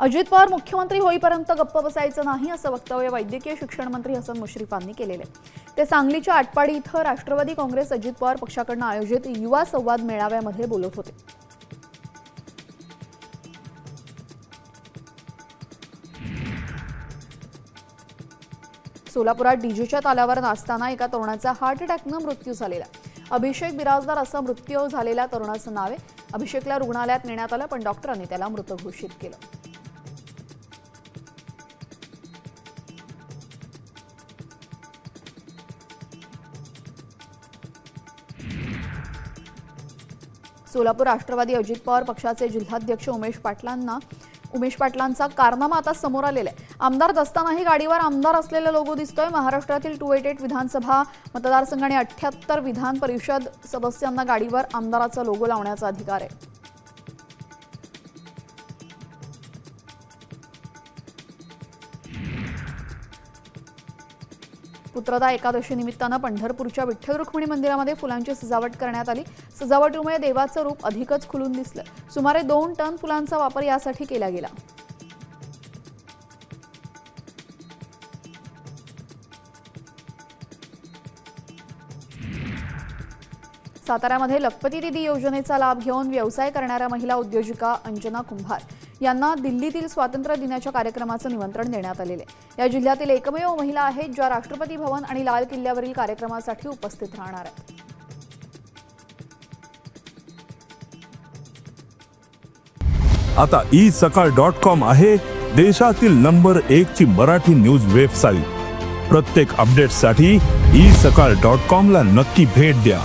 अजित पवार मुख्यमंत्री होईपर्यंत गप्प बसायचं नाही असं वक्तव्य वैद्यकीय शिक्षण मंत्री हसन मुश्रीफांनी केलेलं आहे. ते सांगलीच्या आटपाडी इथं राष्ट्रवादी काँग्रेस अजित पवार पक्षाकडनं आयोजित युवा संवाद मेळाव्यामध्ये बोलत होते. सोलापुरात डीजेच्या तालावर नाचताना एका तरुणाचा हार्ट अटॅकनं मृत्यू झालेला अभिषेक बिराजदार असं मृत्यू झालेल्या तरुणाचं नाव आहे. अभिषेकला रुग्णालयात नेण्यात आलं पण डॉक्टरांनी त्याला मृत घोषित केलं. सोलापूर राष्ट्रवादी अजित पवार पक्षाचे जिल्हाध्यक्ष उमेश पाटलांना उमेश पाटलांचा कारनामा आता समोर आलेला आहे. आमदार नसतानाही गाडीवर आमदार असलेला लोगो दिसतोय. महाराष्ट्रातील टू एट एट विधानसभा मतदारसंघ आणि अठ्ठ्याहत्तर विधान परिषद सदस्यांना गाडीवर आमदाराचा लोगो लावण्याचा अधिकार आहे. पुत्रदा एकादशी निमित्तानं पंढरपूरच्या विठ्ठल रुक्मिणी मंदिरामध्ये फुलांची सजावट करण्यात आली. सजावटीमुळे देवाचं रूप अधिकच खुलून दिसलं. सुमारे दोन टन फुलांचा वापर यासाठी केला गेला. साताऱ्यामध्ये लखपती दिदी योजनेचा लाभ घेऊन व्यवसाय करणाऱ्या महिला उद्योजिका अंजना कुंभार यांना दिल्लीतील स्वातंत्र्य दिनाच्या कार्यक्रमाचं निमंत्रण देण्यात आलेले. आहे. या जिल्ह्यातील एकमेव महिला आहेत ज्या राष्ट्रपती भवन आणि लाल किल्ल्यावरील कार्यक्रमासाठी उपस्थित राहणार आहेत. आता ई सकाळ डॉट कॉम आहे देशातील नंबर एक ची मराठी न्यूज वेबसाईट. प्रत्येक अपडेटसाठी ई सकाळ डॉट कॉम ला नक्की भेट द्या.